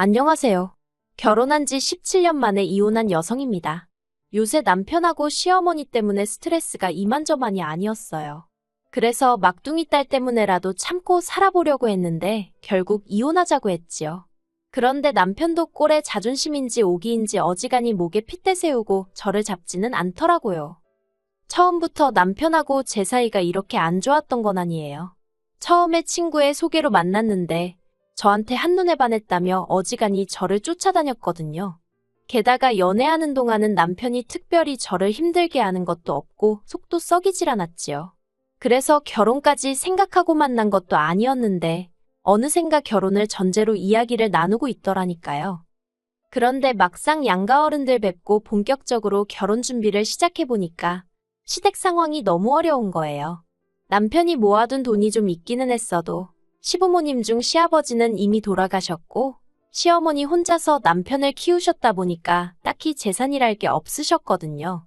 안녕하세요. 결혼한 지 17년 만에 이혼한 여성입니다. 요새 남편하고 시어머니 때문에 스트레스가 이만저만이 아니었어요. 그래서 막둥이 딸 때문에라도 참고 살아보려고 했는데 결국 이혼하자고 했지요. 그런데 남편도 꼴에 자존심인지 오기인지 어지간히 목에 핏대 세우고 저를 잡지는 않더라고요. 처음부터 남편하고 제 사이가 이렇게 안 좋았던 건 아니에요. 처음에 친구의 소개로 만났는데 저한테 한눈에 반했다며 어지간히 저를 쫓아다녔거든요. 게다가 연애하는 동안은 남편이 특별히 저를 힘들게 하는 것도 없고 속도 썩이질 않았지요. 그래서 결혼까지 생각하고 만난 것도 아니었는데 어느샌가 결혼을 전제로 이야기를 나누고 있더라니까요. 그런데 막상 양가 어른들 뵙고 본격적으로 결혼 준비를 시작해보니까 시댁 상황이 너무 어려운 거예요. 남편이 모아둔 돈이 좀 있기는 했어도 시부모님 중 시아버지는 이미 돌아가셨고 시어머니 혼자서 남편을 키우셨다 보니까 딱히 재산이랄 게 없으셨거든요.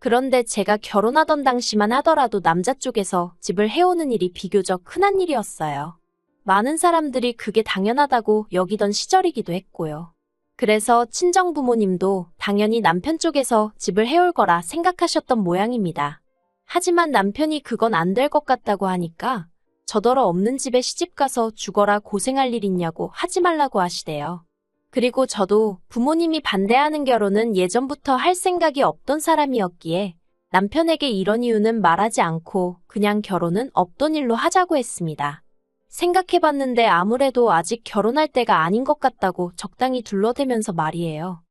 그런데 제가 결혼하던 당시만 하더라도 남자 쪽에서 집을 해오는 일이 비교적 흔한 일이었어요. 많은 사람들이 그게 당연하다고 여기던 시절이기도 했고요. 그래서 친정 부모님도 당연히 남편 쪽에서 집을 해올 거라 생각하셨던 모양입니다. 하지만 남편이 그건 안 될 것 같다고 하니까 저더러 없는 집에 시집가서 죽어라 고생할 일 있냐고 하지 말라고 하시대요. 그리고 저도 부모님이 반대하는 결혼은 예전부터 할 생각이 없던 사람이었기에 남편에게 이런 이유는 말하지 않고 그냥 결혼은 없던 일로 하자고 했습니다. 생각해봤는데 아무래도 아직 결혼할 때가 아닌 것 같다고 적당히 둘러대면서 말이에요.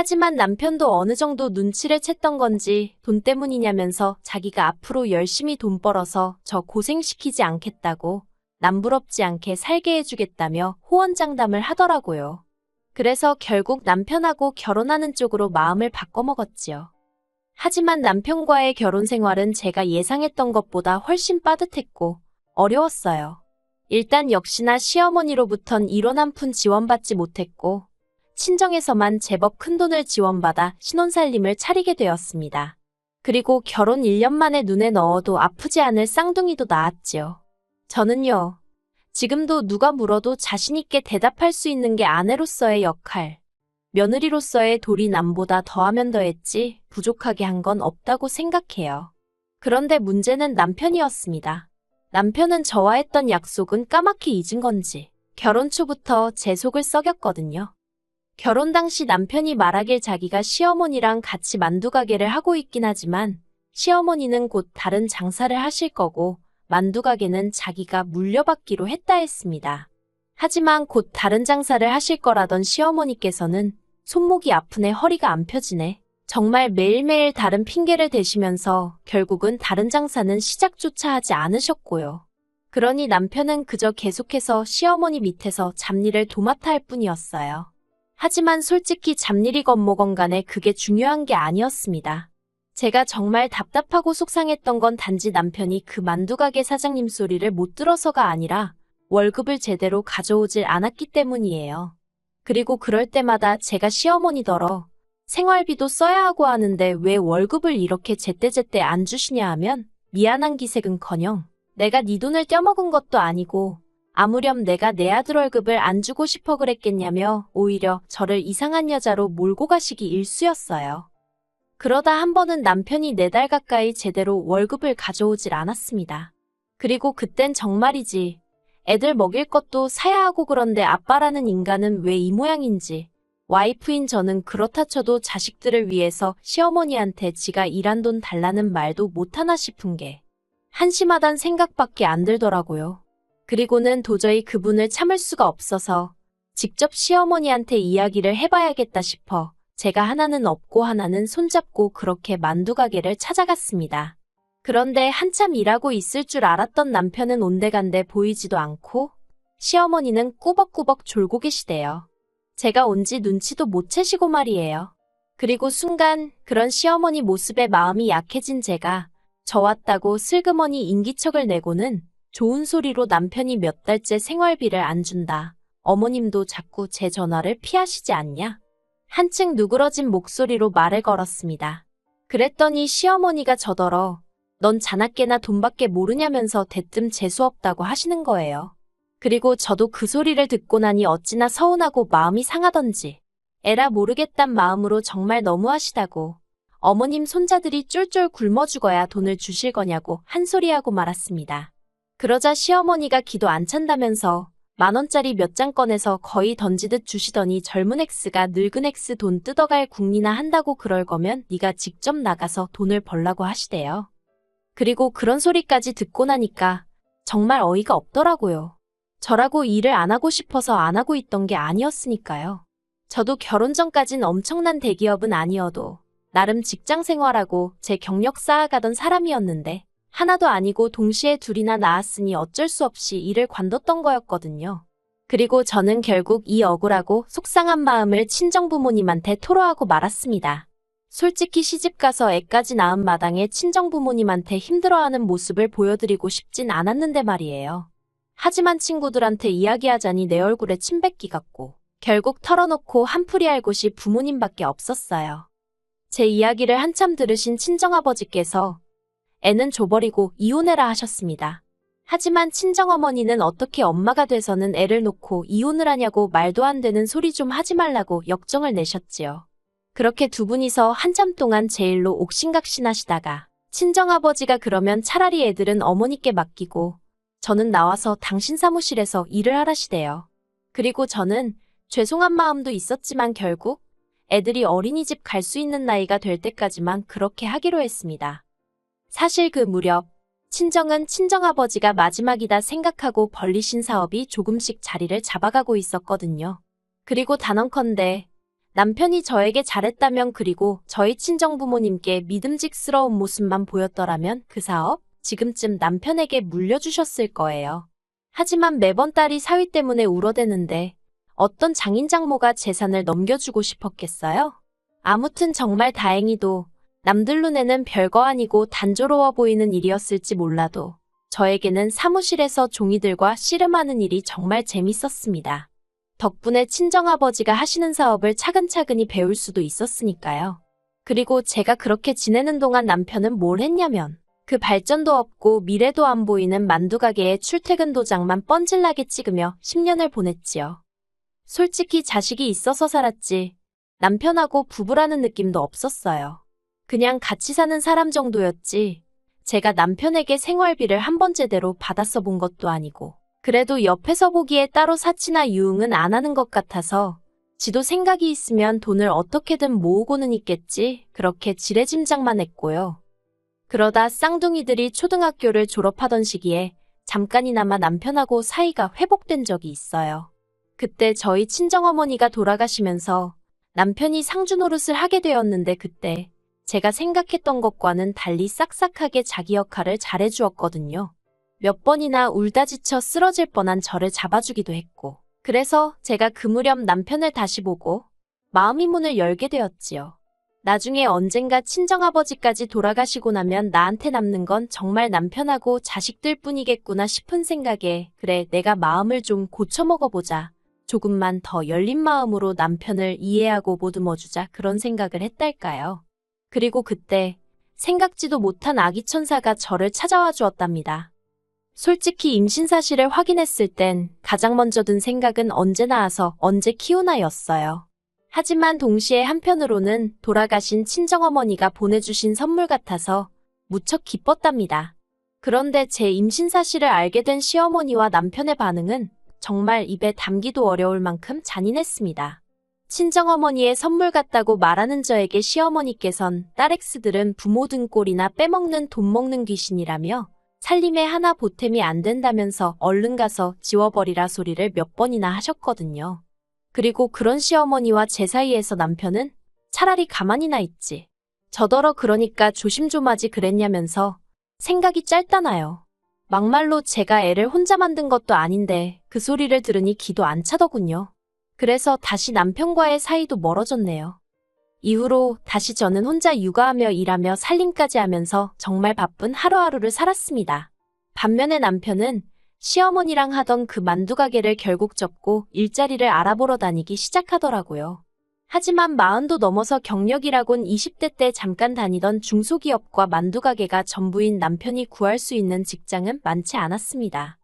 하지만 남편도 어느 정도 눈치를 챘던 건지 돈 때문이냐면서 자기가 앞으로 열심히 돈 벌어서 저 고생시키지 않겠다고 남부럽지 않게 살게 해주겠다며 호언장담을 하더라고요. 그래서 결국 남편하고 결혼하는 쪽으로 마음을 바꿔먹었지요. 하지만 남편과의 결혼 생활은 제가 예상했던 것보다 훨씬 빠듯했고 어려웠어요. 일단 역시나 시어머니로부턴 일원 한푼 지원받지 못했고 친정에서만 제법 큰돈을 지원받아 신혼살림을 차리게 되었습니다. 그리고 결혼 1년 만에 눈에 넣어도 아프지 않을 쌍둥이도 낳았지요. 저는요, 지금도 누가 물어도 자신있게 대답할 수 있는 게 아내로서의 역할, 며느리로서의 도리 남보다 더하면 더했지 부족하게 한 건 없다고 생각해요. 그런데 문제는 남편이었습니다. 남편은 저와 했던 약속은 까맣게 잊은 건지 결혼 초부터 제 속을 썩였거든요. 결혼 당시 남편이 말하길 자기가 시어머니랑 같이 만두 가게를 하고 있긴 하지만 시어머니는 곧 다른 장사를 하실 거고 만두 가게는 자기가 물려받기로 했다 했습니다. 하지만 곧 다른 장사를 하실 거라던 시어머니께서는 손목이 아프네 허리가 안 펴지네. 정말 매일매일 다른 핑계를 대시면서 결국은 다른 장사는 시작조차 하지 않으셨고요. 그러니 남편은 그저 계속해서 시어머니 밑에서 잡일을 도맡아 할 뿐이었어요. 하지만 솔직히 잡일이건 뭐건 간에 그게 중요한 게 아니었습니다. 제가 정말 답답하고 속상했던 건 단지 남편이 그 만두가게 사장님 소리를 못 들어서가 아니라 월급을 제대로 가져오질 않았기 때문이에요. 그리고 그럴 때마다 제가 시어머니더러 생활비도 써야 하고 하는데 왜 월급을 이렇게 제때제때 안 주시냐 하면 미안한 기색은커녕 내가 네 돈을 떼먹은 것도 아니고 아무렴 내가 내 아들 월급을 안 주고 싶어 그랬겠냐며 오히려 저를 이상한 여자로 몰고 가시기 일쑤였어요. 그러다 한 번은 남편이 네 달 가까이 제대로 월급을 가져오질 않았습니다. 그리고 그땐 정말이지. 애들 먹일 것도 사야 하고 그런데 아빠라는 인간은 왜 이 모양인지. 와이프인 저는 그렇다 쳐도 자식들을 위해서 시어머니한테 지가 일한 돈 달라는 말도 못하나 싶은 게 한심하단 생각밖에 안 들더라고요. 그리고는 도저히 그분을 참을 수가 없어서 직접 시어머니한테 이야기를 해봐야겠다 싶어 제가 하나는 없고 하나는 손잡고 그렇게 만두 가게를 찾아갔습니다. 그런데 한참 일하고 있을 줄 알았던 남편은 온데간데 보이지도 않고 시어머니는 꾸벅꾸벅 졸고 계시대요. 제가 온 지 눈치도 못 채시고 말이에요. 그리고 순간 그런 시어머니 모습에 마음이 약해진 제가 저 왔다고 슬그머니 인기척을 내고는 좋은 소리로 남편이 몇 달째 생활비를 안 준다. 어머님도 자꾸 제 전화를 피하시지 않냐? 한층 누그러진 목소리로 말을 걸었습니다. 그랬더니 시어머니가 저더러 넌 자나깨나 돈밖에 모르냐면서 대뜸 재수없다고 하시는 거예요. 그리고 저도 그 소리를 듣고 나니 어찌나 서운하고 마음이 상하던지. 에라 모르겠단 마음으로 정말 너무하시다고. 어머님 손자들이 쫄쫄 굶어 죽어야 돈을 주실 거냐고 한 소리하고 말았습니다. 그러자 시어머니가 기도 안 찬다면서 만원짜리 몇 장 꺼내서 거의 던지듯 주시더니 젊은 X가 늙은 X 돈 뜯어갈 궁리나 한다고 그럴 거면 네가 직접 나가서 돈을 벌라고 하시대요. 그리고 그런 소리까지 듣고 나니까 정말 어이가 없더라고요. 저라고 일을 안 하고 싶어서 안 하고 있던 게 아니었으니까요. 저도 결혼 전까진 엄청난 대기업은 아니어도 나름 직장 생활하고 제 경력 쌓아가던 사람이었는데 하나도 아니고 동시에 둘이나 낳았으니 어쩔 수 없이 일을 관뒀던 거였거든요. 그리고 저는 결국 이 억울하고 속상한 마음을 친정부모님한테 토로하고 말았습니다. 솔직히 시집가서 애까지 낳은 마당에 친정부모님한테 힘들어하는 모습을 보여드리고 싶진 않았는데 말이에요. 하지만 친구들한테 이야기하자니 내 얼굴에 침 뱉기 같고 결국 털어놓고 한풀이 할 곳이 부모님밖에 없었어요. 제 이야기를 한참 들으신 친정아버지께서 애는 줘버리고 이혼해라 하셨습니다. 하지만 친정어머니는 어떻게 엄마가 돼서는 애를 놓고 이혼을 하냐고 말도 안 되는 소리 좀 하지 말라고 역정을 내셨지요. 그렇게 두 분이서 한참 동안 제 일로 옥신각신하시다가 친정아버지가 그러면 차라리 애들은 어머니께 맡기고 저는 나와서 당신 사무실에서 일을 하라시대요. 그리고 저는 죄송한 마음도 있었지만 결국 애들이 어린이집 갈 수 있는 나이가 될 때까지만 그렇게 하기로 했습니다. 사실 그 무렵 친정은 친정아버지가 마지막이다 생각하고 벌리신 사업이 조금씩 자리를 잡아가고 있었거든요. 그리고 단언컨대 남편이 저에게 잘했다면 그리고 저희 친정부모님께 믿음직스러운 모습만 보였더라면 그 사업 지금쯤 남편에게 물려주셨을 거예요. 하지만 매번 딸이 사위 때문에 울어대는데 어떤 장인장모가 재산을 넘겨주고 싶었겠어요? 아무튼 정말 다행히도 남들 눈에는 별거 아니고 단조로워 보이는 일이었을지 몰라도 저에게는 사무실에서 종이들과 씨름하는 일이 정말 재밌었습니다. 덕분에 친정아버지가 하시는 사업을 차근차근히 배울 수도 있었으니까요. 그리고 제가 그렇게 지내는 동안 남편은 뭘 했냐면 그 발전도 없고 미래도 안 보이는 만두가게의 출퇴근 도장만 뻔질나게 찍으며 10년을 보냈지요. 솔직히 자식이 있어서 살았지 남편하고 부부라는 느낌도 없었어요. 그냥 같이 사는 사람 정도였지 제가 남편에게 생활비를 한 번 제대로 받았어 본 것도 아니고 그래도 옆에서 보기에 따로 사치나 유흥은 안 하는 것 같아서 지도 생각이 있으면 돈을 어떻게든 모으고는 있겠지 그렇게 지레짐작만 했고요. 그러다 쌍둥이들이 초등학교를 졸업하던 시기에 잠깐이나마 남편하고 사이가 회복된 적이 있어요. 그때 저희 친정어머니가 돌아가시면서 남편이 상주 노릇을 하게 되었는데 그때 제가 생각했던 것과는 달리 싹싹하게 자기 역할을 잘해주었거든요. 몇 번이나 울다 지쳐 쓰러질 뻔한 저를 잡아주기도 했고 그래서 제가 그 무렵 남편을 다시 보고 마음이 문을 열게 되었지요. 나중에 언젠가 친정아버지까지 돌아가시고 나면 나한테 남는 건 정말 남편하고 자식들 뿐이겠구나 싶은 생각에 그래 내가 마음을 좀 고쳐먹어보자. 조금만 더 열린 마음으로 남편을 이해하고 보듬어주자 그런 생각을 했달까요. 그리고 그때 생각지도 못한 아기 천사가 저를 찾아와 주었답니다. 솔직히 임신 사실을 확인했을 땐 가장 먼저 든 생각은 언제 낳아서 언제 키우나였어요. 하지만 동시에 한편으로는 돌아가신 친정어머니가 보내주신 선물 같아서 무척 기뻤답니다. 그런데 제 임신 사실을 알게 된 시어머니와 남편의 반응은 정말 입에 담기도 어려울 만큼 잔인했습니다. 친정어머니의 선물 같다고 말하는 저에게 시어머니께선 딸엑스들은 부모 등골이나 빼먹는 돈 먹는 귀신이라며 살림에 하나 보탬이 안 된다면서 얼른 가서 지워버리라 소리를 몇 번이나 하셨거든요. 그리고 그런 시어머니와 제 사이에서 남편은 차라리 가만히나 있지. 저더러 그러니까 조심 좀 하지 그랬냐면서 생각이 짧다나요. 막말로 제가 애를 혼자 만든 것도 아닌데 그 소리를 들으니 기도 안 차더군요. 그래서 다시 남편과의 사이도 멀어졌네요. 이후로 다시 저는 혼자 육아하며 일하며 살림까지 하면서 정말 바쁜 하루하루를 살았습니다. 반면에 남편은 시어머니랑 하던 그 만두 가게를 결국 접고 일자리를 알아보러 다니기 시작하더라고요. 하지만 마흔도 넘어서 경력이라곤 20대 때 잠깐 다니던 중소기업과 만두 가게가 전부인 남편이 구할 수 있는 직장은 많지 않았습니다.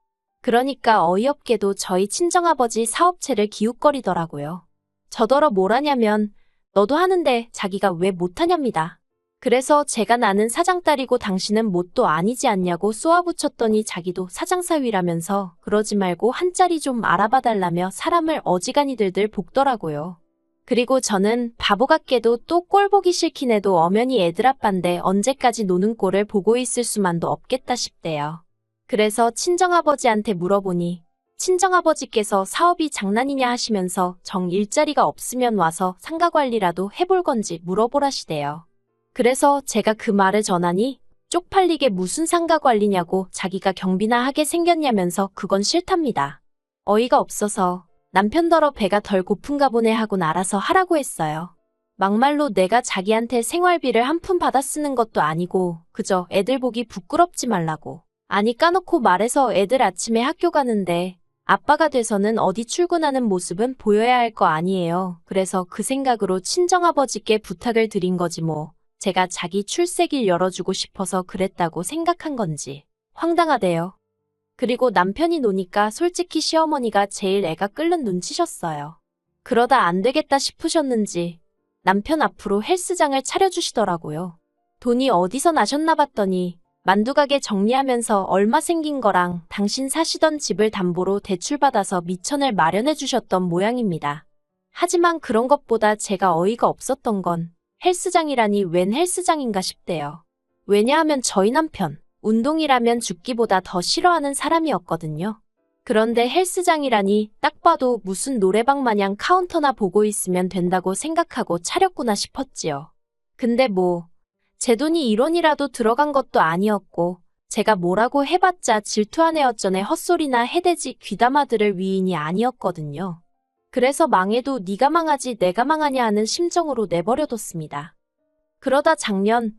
그러니까 어이없게도 저희 친정아버지 사업체를 기웃거리더라고요. 저더러 뭘 하냐면 너도 하는데 자기가 왜 못하냐입니다. 그래서 제가 나는 사장딸이고 당신은 뭣도 아니지 않냐고 쏘아붙였더니 자기도 사장사위라면서 그러지 말고 한자리 좀 알아봐 달라며 사람을 어지간히 들들 볶더라고요. 그리고 저는 바보 같게도 또 꼴 보기 싫긴 해도 엄연히 애들 아빠인데 언제까지 노는 꼴을 보고 있을 수만도 없겠다 싶대요. 그래서 친정아버지한테 물어보니 친정아버지께서 사업이 장난이냐 하시면서 정 일자리가 없으면 와서 상가 관리라도 해볼 건지 물어보라시대요. 그래서 제가 그 말을 전하니 쪽팔리게 무슨 상가 관리냐고 자기가 경비나 하게 생겼냐면서 그건 싫답니다. 어이가 없어서 남편더러 배가 덜 고픈가 보네 하고 알아서 하라고 했어요. 막말로 내가 자기한테 생활비를 한 푼 받아 쓰는 것도 아니고 그저 애들 보기 부끄럽지 말라고. 아니 까놓고 말해서 애들 아침에 학교 가는데 아빠가 돼서는 어디 출근하는 모습은 보여야 할 거 아니에요. 그래서 그 생각으로 친정아버지께 부탁을 드린 거지 뭐. 제가 자기 출세길 열어주고 싶어서 그랬다고 생각한 건지 황당하대요. 그리고 남편이 노니까 솔직히 시어머니가 제일 애가 끓는 눈치셨어요. 그러다 안 되겠다 싶으셨는지 남편 앞으로 헬스장을 차려주시더라고요. 돈이 어디서 나셨나 봤더니 만두가게 정리하면서 얼마 생긴 거랑 당신 사시던 집을 담보로 대출받아서 미천을 마련해 주셨던 모양입니다. 하지만 그런 것보다 제가 어이가 없었던 건 헬스장이라니 웬 헬스장인가 싶대요. 왜냐하면 저희 남편, 운동이라면 죽기보다 더 싫어하는 사람이었거든요. 그런데 헬스장이라니 딱 봐도 무슨 노래방 마냥 카운터나 보고 있으면 된다고 생각하고 차렸구나 싶었지요. 근데 뭐, 제 돈이 1원이라도 들어간 것도 아니었고, 제가 뭐라고 해봤자 질투한 애 어쩌네 헛소리나 해대지 귀담아 들을 위인이 아니었거든요. 그래서 망해도 네가 망하지 내가 망하냐 하는 심정으로 내버려뒀습니다. 그러다 작년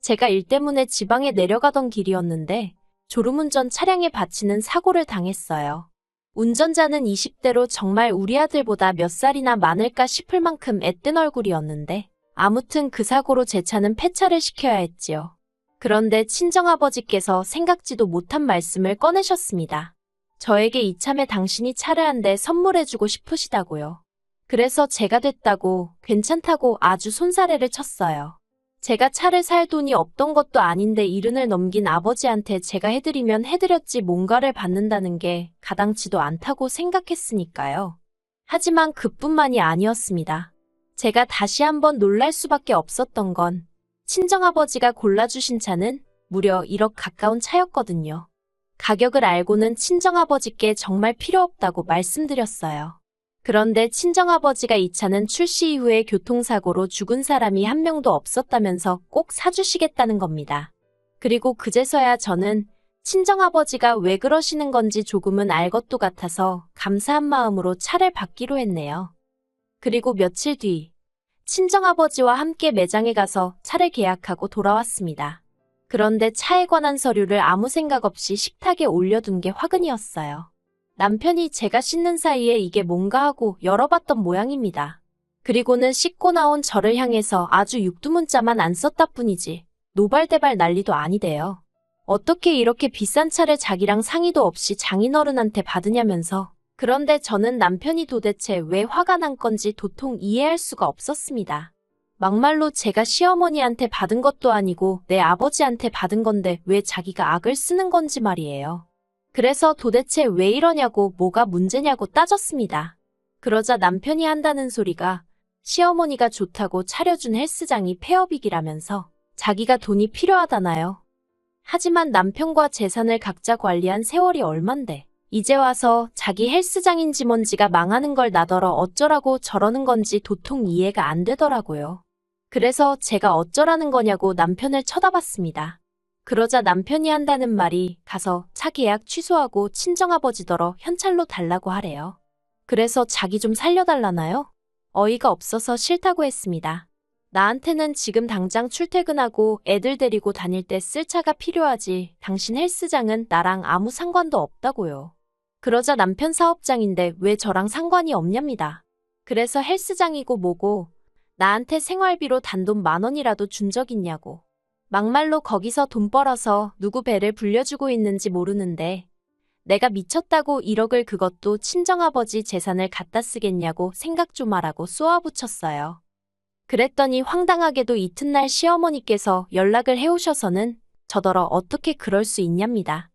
제가 일 때문에 지방에 내려가던 길이었는데 졸음운전 차량에 받치는 사고를 당했어요. 운전자는 20대로 정말 우리 아들보다 몇 살이나 많을까 싶을 만큼 앳된 얼굴이었는데 아무튼 그 사고로 제 차는 폐차를 시켜야 했지요. 그런데 친정아버지께서 생각지도 못한 말씀을 꺼내셨습니다. 저에게 이참에 당신이 차를 한 대 선물해주고 싶으시다고요. 그래서 제가 됐다고 괜찮다고 아주 손사래를 쳤어요. 제가 차를 살 돈이 없던 것도 아닌데 이른을 넘긴 아버지한테 제가 해드리면 해드렸지 뭔가를 받는다는 게 가당치도 않다고 생각했으니까요. 하지만 그뿐만이 아니었습니다. 제가 다시 한번 놀랄 수밖에 없었던 건 친정아버지가 골라주신 차는 무려 1억 가까운 차였거든요. 가격을 알고는 친정아버지께 정말 필요 없다고 말씀드렸어요. 그런데 친정아버지가 이 차는 출시 이후에 교통사고로 죽은 사람이 한 명도 없었다면서 꼭 사주시겠다는 겁니다. 그리고 그제서야 저는 친정아버지가 왜 그러시는 건지 조금은 알 것도 같아서 감사한 마음으로 차를 받기로 했네요. 그리고 며칠 뒤 친정아버지와 함께 매장에 가서 차를 계약하고 돌아왔습니다. 그런데 차에 관한 서류를 아무 생각 없이 식탁에 올려둔 게 화근이었어요. 남편이 제가 씻는 사이에 이게 뭔가 하고 열어봤던 모양입니다. 그리고는 씻고 나온 저를 향해서 아주 육두문자만 안 썼다 뿐이지 노발대발 난리도 아니대요. 어떻게 이렇게 비싼 차를 자기랑 상의도 없이 장인어른한테 받으냐면서 그런데 저는 남편이 도대체 왜 화가 난 건지 도통 이해할 수가 없었습니다. 막말로 제가 시어머니한테 받은 것도 아니고 내 아버지한테 받은 건데 왜 자기가 악을 쓰는 건지 말이에요. 그래서 도대체 왜 이러냐고 뭐가 문제냐고 따졌습니다. 그러자 남편이 한다는 소리가 시어머니가 좋다고 차려준 헬스장이 폐업이기라면서 자기가 돈이 필요하다나요. 하지만 남편과 재산을 각자 관리한 세월이 얼만데 이제 와서 자기 헬스장인지 뭔지가 망하는 걸 나더러 어쩌라고 저러는 건지 도통 이해가 안 되더라고요. 그래서 제가 어쩌라는 거냐고 남편을 쳐다봤습니다. 그러자 남편이 한다는 말이 가서 차 계약 취소하고 친정아버지더러 현찰로 달라고 하래요. 그래서 자기 좀 살려달라나요? 어이가 없어서 싫다고 했습니다. 나한테는 지금 당장 출퇴근하고 애들 데리고 다닐 때 쓸 차가 필요하지. 당신 헬스장은 나랑 아무 상관도 없다고요. 그러자 남편 사업장인데 왜 저랑 상관이 없냐입니다. 그래서 헬스장이고 뭐고 나한테 생활비로 단돈 만 원이라도 준 적 있냐고. 막말로 거기서 돈 벌어서 누구 배를 불려주고 있는지 모르는데 내가 미쳤다고 1억을 그것도 친정아버지 재산을 갖다 쓰겠냐고 생각 좀 하라고 쏘아붙였어요. 그랬더니 황당하게도 이튿날 시어머니께서 연락을 해오셔서는 저더러 어떻게 그럴 수 있냐입니다.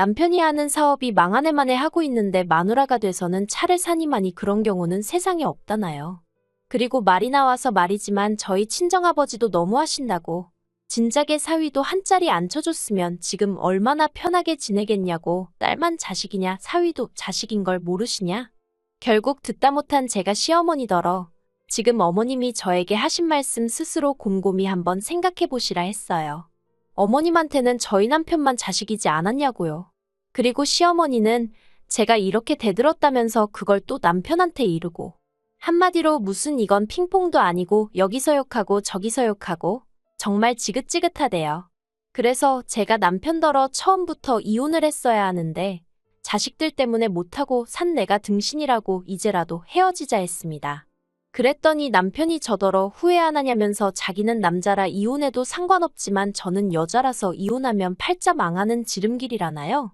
남편이 하는 사업이 망한 해만에 하고 있는데 마누라가 돼서는 차를 사니마니 그런 경우는 세상에 없다나요. 그리고 말이 나와서 말이지만 저희 친정아버지도 너무 하신다고 진작에 사위도 한 자리 앉혀줬으면 지금 얼마나 편하게 지내겠냐고 딸만 자식이냐 사위도 자식인 걸 모르시냐? 결국 듣다 못한 제가 시어머니더러 지금 어머님이 저에게 하신 말씀 스스로 곰곰이 한번 생각해 보시라 했어요. 어머님한테는 저희 남편만 자식이지 않았냐고요. 그리고 시어머니는 제가 이렇게 대들었다면서 그걸 또 남편한테 이르고 한마디로 무슨 이건 핑퐁도 아니고 여기서 욕하고 저기서 욕하고 정말 지긋지긋하대요. 그래서 제가 남편더러 처음부터 이혼을 했어야 하는데 자식들 때문에 못하고 산 내가 등신이라고 이제라도 헤어지자 했습니다. 그랬더니 남편이 저더러 후회 안 하냐면서 자기는 남자라 이혼해도 상관없지만 저는 여자라서 이혼하면 팔자 망하는 지름길이라나요?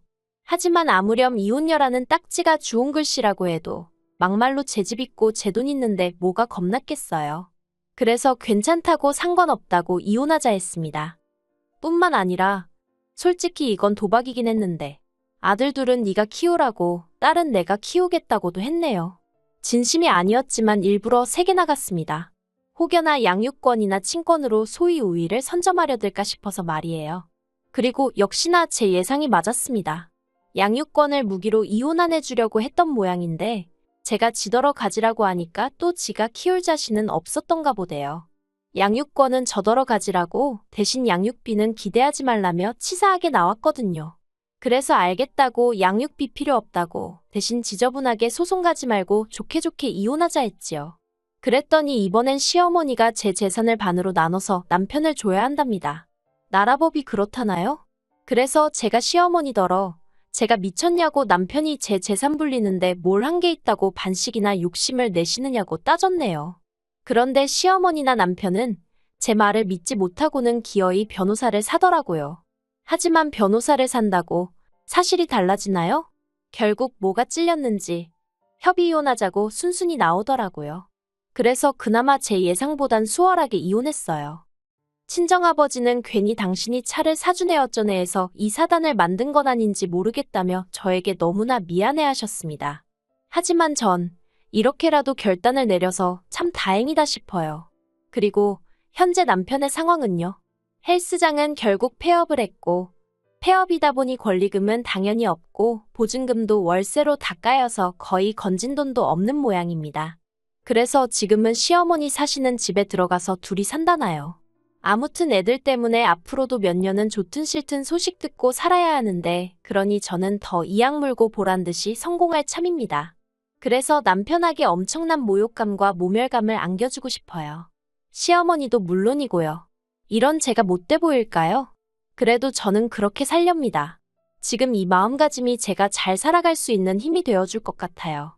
하지만 아무렴 이혼녀라는 딱지가 주온 글씨라고 해도 막말로 제 집 있고 제 돈 있는데 뭐가 겁났겠어요. 그래서 괜찮다고 상관없다고 이혼하자 했습니다. 뿐만 아니라 솔직히 이건 도박이긴 했는데 아들 둘은 네가 키우라고 딸은 내가 키우겠다고도 했네요. 진심이 아니었지만 일부러 세게 나갔습니다. 혹여나 양육권이나 친권으로 소위 우위를 선점하려 들까 싶어서 말이에요. 그리고 역시나 제 예상이 맞았습니다. 양육권을 무기로 이혼 안 해주려고 했던 모양인데 제가 지더러 가지라고 하니까 또 지가 키울 자신은 없었던가 보대요. 양육권은 저더러 가지라고 대신 양육비는 기대하지 말라며 치사하게 나왔거든요. 그래서 알겠다고 양육비 필요 없다고 대신 지저분하게 소송 가지 말고 좋게 좋게 이혼하자 했지요. 그랬더니 이번엔 시어머니가 제 재산을 반으로 나눠서 남편을 줘야 한답니다. 나라법이 그렇다나요? 그래서 제가 시어머니더러 제가 미쳤냐고 남편이 제 재산 불리는데 뭘 한 게 있다고 반씩이나 욕심을 내시느냐고 따졌네요. 그런데 시어머니나 남편은 제 말을 믿지 못하고는 기어이 변호사를 사더라고요. 하지만 변호사를 산다고 사실이 달라지나요? 결국 뭐가 찔렸는지 협의 이혼하자고 순순히 나오더라고요. 그래서 그나마 제 예상보단 수월하게 이혼했어요. 친정아버지는 괜히 당신이 차를 사주네 어쩌네 해서 이 사단을 만든 건 아닌지 모르겠다며 저에게 너무나 미안해 하셨습니다. 하지만 전 이렇게라도 결단을 내려서 참 다행이다 싶어요. 그리고 현재 남편의 상황은요. 헬스장은 결국 폐업을 했고 폐업이다 보니 권리금은 당연히 없고 보증금도 월세로 다 까여서 거의 건진 돈도 없는 모양입니다. 그래서 지금은 시어머니 사시는 집에 들어가서 둘이 산다나요. 아무튼 애들 때문에 앞으로도 몇 년은 좋든 싫든 소식 듣고 살아야 하는데 그러니 저는 더 이악 물고 보란 듯이 성공할 참입니다. 그래서 남편에게 엄청난 모욕감과 모멸감을 안겨주고 싶어요. 시어머니도 물론이고요. 이런 제가 못돼 보일까요? 그래도 저는 그렇게 살렵니다. 지금 이 마음가짐이 제가 잘 살아갈 수 있는 힘이 되어줄 것 같아요.